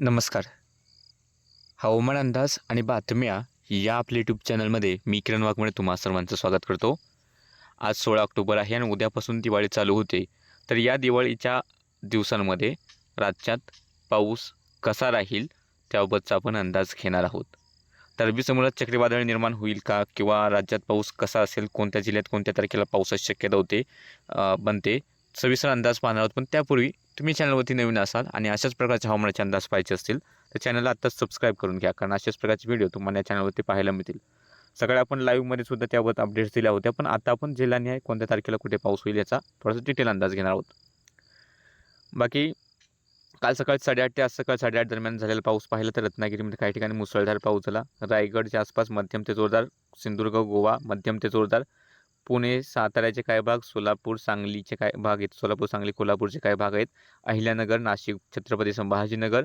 नमस्कार. हवामान अंदाज आणि बातम्या या आपल्या यूट्यूब चॅनलमध्ये मी किरण वाघमळे तुम्हा सर्वांचं स्वागत करतो. आज सोळा ऑक्टोबर आहे आणि उद्यापासून दिवाळी चालू होते. तर या दिवाळीच्या दिवसांमध्ये राज्यात पाऊस कसा राहील त्याबाबतचा आपण अंदाज घेणार आहोत. तर अरबी समुद्रात चक्रीवादळ निर्माण होईल का किंवा राज्यात पाऊस कसा असेल कोणत्या जिल्ह्यात कोणत्या तारखेला पावसाची शक्यता होते बनते सविस्तर अंदाज पाहणार आहोत. पण त्यापूर्वी तुम्ही चॅनलवरती नवीन असाल आणि अशाच प्रकारचे हवामानाचे अंदाज पाहिजे असतील तर चॅनलला आत्ताच सबस्क्राईब करून घ्या कारण अशाच प्रकारचे व्हिडिओ तुम्हाला या चॅनलवरती पाहायला मिळतील. सगळ्या आपण लाईव्हमध्ये सुद्धा त्यावर अपडेट्स दिल्या होत्या पण आता आपण जिल्ह्याने कोणत्या तारखेला कुठे पाऊस होईल याचा थोडासा डिटेल अंदाज घेणार आहोत. बाकी काल सकाळी साडेआठ ते आज सकाळी साडेआठ दरम्यान झालेला पाऊस पाहिला तर रत्नागिरीमध्ये काही ठिकाणी मुसळधार पाऊस झाला. रायगडच्या आसपास मध्यम ते जोरदार सिंधुदुर्ग गोवा मध्यम ते जोरदार पुणे साताऱ्याचे काही भाग सोलापूर सांगलीचे काही भाग आहेत. सोलापूर सांगली कोल्हापूरचे काही भाग आहेत. अहिल्यानगर नाशिक छत्रपती संभाजीनगर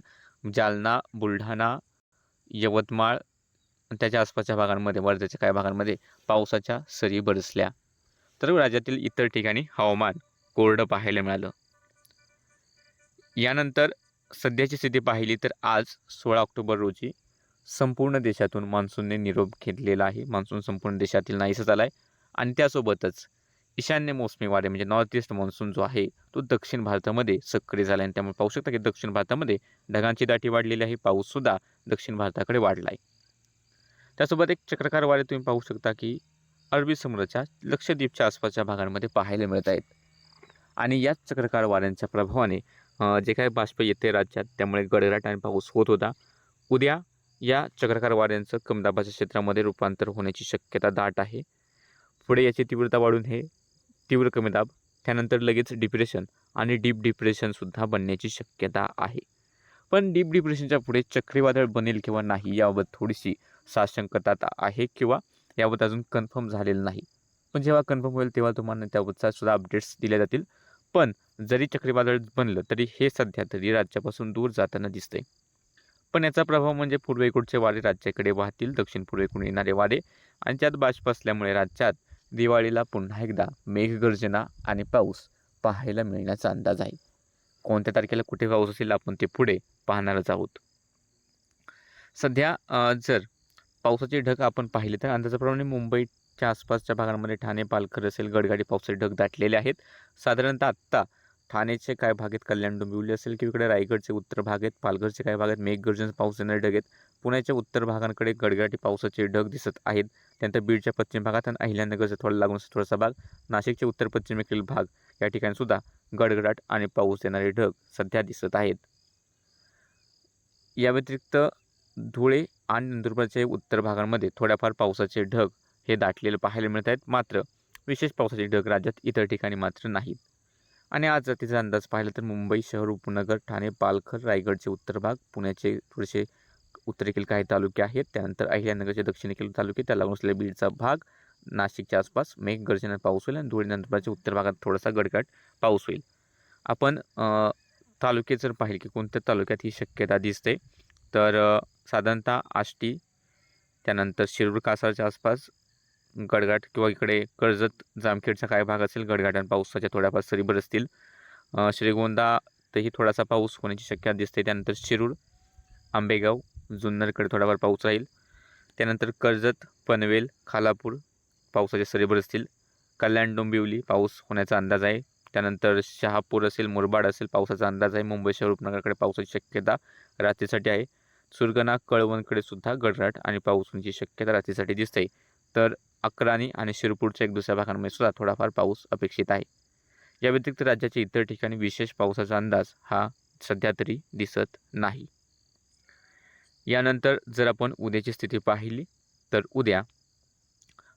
जालना बुलढाणा यवतमाळ त्याच्या आसपासच्या भागांमध्ये वर्ध्याच्या काही भागांमध्ये पावसाच्या सरी बरसल्या. तर राज्यातील इतर ठिकाणी हवामान कोरडं पाहायला मिळालं. यानंतर सध्याची स्थिती पाहिली तर आज सोळा ऑक्टोबर रोजी संपूर्ण देशातून मान्सूनने निरोप घेतलेला आहे. मान्सून संपूर्ण देशातील नाहीसा झाला आहे आणि त्यासोबतच ईशान्य मोसमी वारे म्हणजे नॉर्थ ईस्ट मान्सून जो आहे तो दक्षिण भारतामध्ये सक्रिय झाला आहे आणि त्यामुळे पाहू शकता की दक्षिण भारतामध्ये ढगांची दाटी वाढलेली आहे. पाऊससुद्धा दक्षिण भारताकडे वाढला आहे त्यासोबत एक चक्रकार वारे तुम्ही पाहू शकता की अरबी समुद्राच्या लक्षद्वीपच्या आसपासच्या भागांमध्ये पाहायला मिळत आहेत. आणि याच चक्रकार वाऱ्यांच्या प्रभावाने जे काही बाष्प येते राज्यात त्यामुळे गडगडाट आणि पाऊस होत होता. उद्या या चक्रकार वाऱ्यांचं कमदाबाच्या क्षेत्रामध्ये रूपांतर होण्याची शक्यता दाट आहे. पुढे याची तीव्रता वाढून हे तीव्र कमी दाब त्यानंतर लगेच डिप्रेशन आणि डीप डिप्रेशनसुद्धा बनण्याची शक्यता आहे. पण डीप डिप्रेशनच्या पुढे चक्रीवादळ बनेल किंवा नाही याबाबत थोडीशी साशंकता आहे किंवा याबाबत अजून कन्फर्म झालेलं नाही. पण जेव्हा कन्फर्म होईल तेव्हा तुम्हाला त्याबाबतचा सुद्धा अपडेट्स दिल्या जातील. पण जरी चक्रीवादळ बनलं तरी हे सध्या तरी राज्यापासून दूर जाताना दिसतंय. पण याचा प्रभाव म्हणजे पूर्वेकडचे वारे राज्याकडे वाहतील दक्षिण पूर्वेकडून येणारे वारे आणि त्यात बाष्प असल्यामुळे राज्यात दिवाळीला पुन्हा एकदा मेघगर्जना आणि पाऊस पाहायला मिळण्याचा अंदाज आहे. कोणत्या तारखेला कुठे पाऊस असेल आपण ते पुढे पाहणारच आहोत. सध्या जर पावसाचे ढग आपण पाहिले तर अंदाजाप्रमाणे मुंबईच्या आसपासच्या भागांमध्ये ठाणे पालघर असेल गडगाडी पावसाचे ढग दाटलेले आहेत. साधारणतः आत्ता ठाण्याचे काय भाग आहेत? कल्याण डोंबिवली असेल की इकडे रायगडचे उत्तर भाग आहेत पालघरचे काही भाग आहेत? मेघगर्जन पाऊस येणारे ढग आहेत. पुण्याच्या उत्तर भागांकडे गडगडाटी पावसाचे ढग दिसत आहेत. त्यानंतर बीडच्या पश्चिम भागात आणि अहिल्यानगरचा थोडा लागून थोडासा भाग. नाशिकचे उत्तर पश्चिमेकडील भाग. या ठिकाणी सुद्धा गडगडाट आणि पाऊस येणारे ढग सध्या दिसत आहेत. या व्यतिरिक्त धुळे आणि नंदुरबारच्या उत्तर भागांमध्ये थोड्याफार पावसाचे ढग हे दाटलेले पाहायला मिळत आहेत. मात्र विशेष पावसाचे ढग राज्यात इतर ठिकाणी मात्र नाहीत. आणि आज तिचा अंदाज पाहिला तर मुंबई शहर उपनगर ठाणे पालघर रायगडचे उत्तर भाग पुण्याचे थोडेसे उत्तरेकडील काही तालुके आहेत. त्यानंतर अहिल्यानगरचे दक्षिणेकडील तालुके त्या लागून असलेला बीडचा भाग नाशिकच्या आसपास मेघगर्जनेत पाऊस होईल आणि धुळे नंदुरबारच्या उत्तर भागात थोडासा गडगड पाऊस होईल. आपण तालुके जर पाहिले की कोणत्या तालुक्यात ही शक्यता दिसते तर साधारणतः आष्टी त्यानंतर शिरूर कासारच्या आसपास गडगाट किंवा इकडे कर्जत जामखेडचा काही भाग असेल गडगाट आणि पावसाच्या थोड्याफार सरी बरसतील श्रीगोंदातही थोडासा पाऊस होण्याची शक्यता दिसते. त्यानंतर शिरूर आंबेगाव जुन्नरकडे थोडाफार पाऊस राहील. त्यानंतर कर्जत पनवेल खालापूर पावसाच्या सरी बरसतील कल्याण डोंबिवली पाऊस होण्याचा अंदाज आहे. त्यानंतर शहापूर असेल मुरबाड असेल पावसाचा अंदाज आहे. मुंबई शहर उपनगराकडे पावसाची शक्यता रात्रीसाठी आहे. सुरगणा कळवणकडे सुद्धा गडराट आणि पाऊस होण्याची शक्यता रात्रीसाठी दिसते. तर अक्राणी आणि शिरपूरच्या एक दुसऱ्या भागांमध्ये सुद्धा थोडाफार पाऊस अपेक्षित आहे. या व्यतिरिक्त राज्याच्या इतर ठिकाणी विशेष पावसाचा अंदाज हा सध्या तरी दिसत नाही. यानंतर जर आपण उद्याची स्थिती पाहिली तर उद्या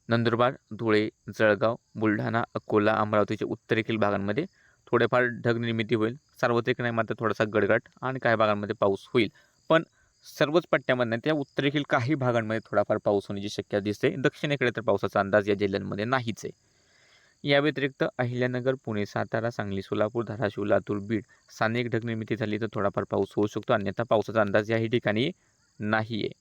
नंदुरबार धुळे जळगाव बुलढाणा अकोला अमरावतीच्या उत्तरेकडील भागांमध्ये थोडेफार ढग निर्मिती होईल. सार्वत्रिक नाही मात्र थोडासा गडगड आणि काही भागांमध्ये पाऊस होईल. पण सर्वच पट्ट्यामध्ये त्या उत्तरेकडील काही भागांमध्ये थोडाफार पाऊस होण्याची शक्यता दिसते. दक्षिणेकडे तर पावसाचा अंदाज या जिल्ह्यांमध्ये नाहीच आहे. या व्यतिरिक्त अहिल्यानगर पुणे सातारा सांगली सोलापूर धाराशिव लातूर बीड स्थानिक ढग निर्मिती झाली तर थोडाफार पाऊस होऊ शकतो. अन्यथा पावसाचा अंदाज याही ठिकाणी नाही आहे.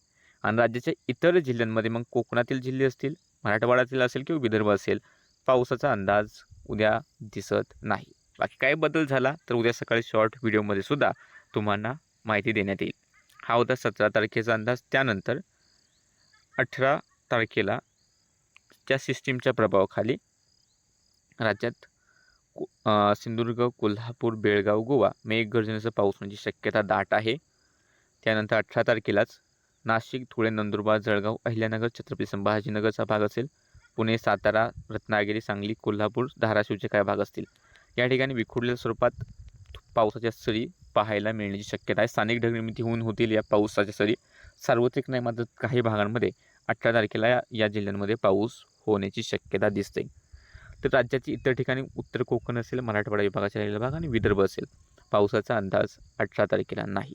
आणि राज्याच्या इतर जिल्ह्यांमध्ये मग कोकणातील जिल्हे असतील मराठवाड्यातील असेल किंवा विदर्भ असेल पावसाचा अंदाज उद्या दिसत नाही. बाकी काय बदल झाला तर उद्या सकाळी शॉर्ट व्हिडिओमध्ये सुद्धा तुम्हाला माहिती देण्यात येईल. हा होता सतरा तारखेचा अंदाज. त्यानंतर अठरा तारखेला त्या सिस्टीमच्या प्रभावाखाली राज्यात को सिंधुदुर्ग कोल्हापूर बेळगाव गोवा मेघगर्जनेचा पाऊस होण्याची शक्यता दाट आहे. त्यानंतर अठरा तारखेलाच नाशिक धुळे नंदुरबार जळगाव अहिल्यानगर छत्रपती संभाजीनगरचा भाग असेल. पुणे सातारा रत्नागिरी सांगली कोल्हापूर धाराशिवचे काही भाग असतील. या ठिकाणी विखुरलेल्या स्वरूपात पावसाच्या सरी पाहायला मिळण्याची शक्यता आहे. स्थानिक ढगनिर्मिती होऊन होतील या पावसाच्या सरी. सार्वत्रिक नाही मात्र काही भागांमध्ये अठरा तारखेला या जिल्ह्यांमध्ये पाऊस होण्याची शक्यता दिसते. तर राज्याची इतर ठिकाणी उत्तर कोकण असेल मराठवाडा विभागाचा राहिलेला भाग आणि विदर्भ असेल. पावसाचा अंदाज अठरा तारखेला नाही.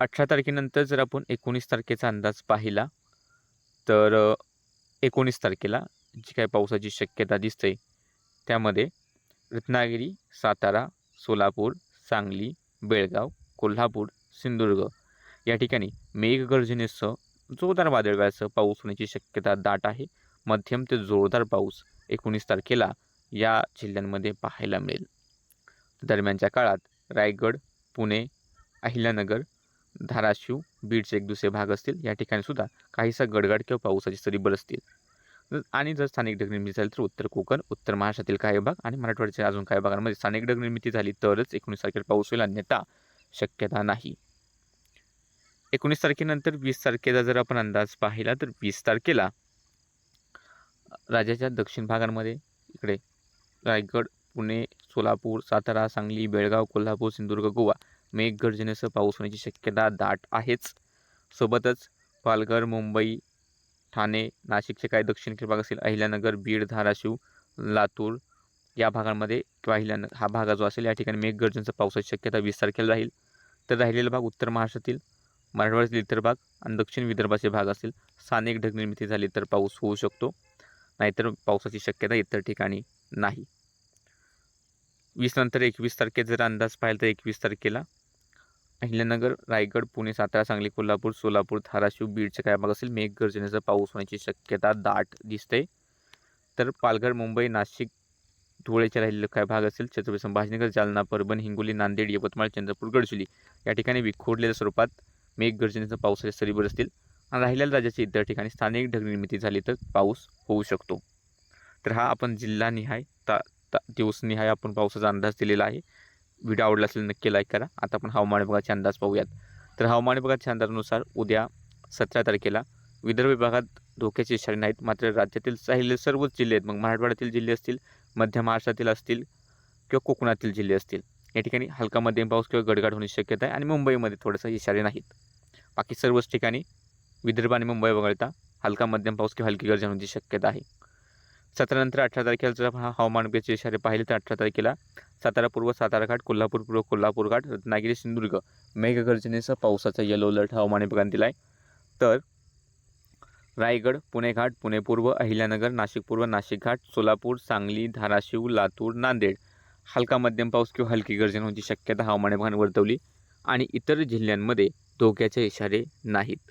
अठरा तारखेनंतर जर आपण एकोणीस तारखेचा अंदाज पाहिला तर एकोणीस तारखेला जी काही पावसाची शक्यता दिसते त्यामध्ये रत्नागिरी सातारा सोलापूर सांगली बेळगाव कोल्हापूर सिंधुदुर्ग. या ठिकाणी मेघगर्जनेसह जोरदार वादळव्यासह पाऊस होण्याची शक्यता दाट आहे. मध्यम ते जोरदार पाऊस एकोणीस तारखेला या जिल्ह्यांमध्ये पाहायला मिळेल. दरम्यानच्या काळात रायगड पुणे अहिल्यानगर धाराशिव बीडचे एक दुसरे भाग असतील. या ठिकाणी सुद्धा काहीसा गडगड किंवा पावसाची सरी बरसतील. आणि जर स्थानिक ढगनिर्मिती झाली तर उत्तर कोकण उत्तर महाराष्ट्रातील काही भाग आणि मराठवाड्याच्या अजून काही भागांमध्ये स्थानिक ढगनिर्मिती झाली तरच एकोणीस तारखेला पाऊस होईल अन्यथा शक्यता नाही. एकोणीस तारखेनंतर वीस तारखेचा जर आपण अंदाज पाहिला तर वीस तारखेला राज्याच्या दक्षिण भागांमध्ये इकडे रायगड पुणे सोलापूर सातारा सांगली बेळगाव कोल्हापूर सिंधुदुर्ग गोवा मेघगर्जनेसह पाऊस होण्याची शक्यता दाट आहेच. सोबतच पालघर मुंबई ठाणे नाशिकचे काही दक्षिणेकडील भाग असेल अहिल्यानगर बीड धाराशिव लातूर या भागांमध्ये किंवा अहिल्यानगर हा भाग जो असेल या ठिकाणी मेघगर्जनचा पावसाची शक्यता वीस तारखेला राहील. तर राहिलेला भाग उत्तर महाराष्ट्रातील मराठवाड्यातील इतर भाग आणि दक्षिण विदर्भाचे भाग असेल स्थानिक ढगनिर्मिती झाली तर पाऊस होऊ शकतो नाहीतर पावसाची शक्यता इतर ठिकाणी नाही. वीस नंतर एकवीस तारखेत जर अंदाज पाहिला तर एकवीस तारखेला अहिल्यानगर रायगड पुणे सातारा सांगली कोल्हापूर सोलापूर धाराशिव बीडच्या काय भाग असेल मेघगर्जनेचा पाऊस होण्याची शक्यता दाट दिसते. तर पालघर मुंबई नाशिक धुळेच्या राहिलेला काय भाग असेल छत्रपती संभाजीनगर जालना परभणी हिंगोली नांदेड यवतमाळ चंद्रपूर गडचिरोली या ठिकाणी विखुरलेल्या स्वरूपात मेघगर्जनेचा पावसाच्या सरी बरसतील आणि राहिलेल्या राज्याच्या इतर ठिकाणी स्थानिक ढगनिर्मिती झाली तर पाऊस होऊ शकतो. तर हा आपण जिल्हानिहाय ता ता दिवसनिहाय आपण पावसाचा अंदाज दिलेला आहे. व्हिडिओ आवडला असेल नक्की लाईक करा. आता आपण हवामान विभागाचे अंदाज पाहूयात. तर हवामान विभागाच्या अंदाजानुसार उद्या सतरा तारखेला विदर्भ विभागात धोक्याचे इशारे नाहीत. मात्र राज्यातील राहिलेले सर्वच जिल्हे आहेत. मग मराठवाड्यातील जिल्हे असतील मध्य महाराष्ट्रातील असतील किंवा कोकणातील जिल्हे असतील. या ठिकाणी हलका मध्यम पाऊस किंवा गडगड होण्याची शक्यता आहे आणि मुंबईमध्ये थोडंसं इशारे नाहीत. बाकी सर्वच ठिकाणी विदर्भ आणि मुंबई वगळता हलका मध्यम पाऊस किंवा हलकी गर्जन होण्याची शक्यता आहे. सतरानंतर अठरा तारखेला जर हा हवामान विभागाचे इशारे पाहिले तर अठरा तारखेला सातारा पूर्व सातारा घाट कोल्हापूर पूर्व कोल्हापूर घाट रत्नागिरी सिंधुदुर्ग. मेघगर्जनेसह पावसाचा येलो अलर्ट हवामान विभागाने दिला आहे तर रायगड पुणे घाट पुणे पूर्व अहिल्यानगर नाशिक पूर्व नाशिक घाट सोलापूर सांगली धाराशिव लातूर नांदेड. हलका मध्यम पाऊस किंवा हलकी गर्जन होण्याची शक्यता हवामान विभागाने वर्तवली आणि इतर जिल्ह्यांमध्ये धोक्याचे इशारे नाहीत.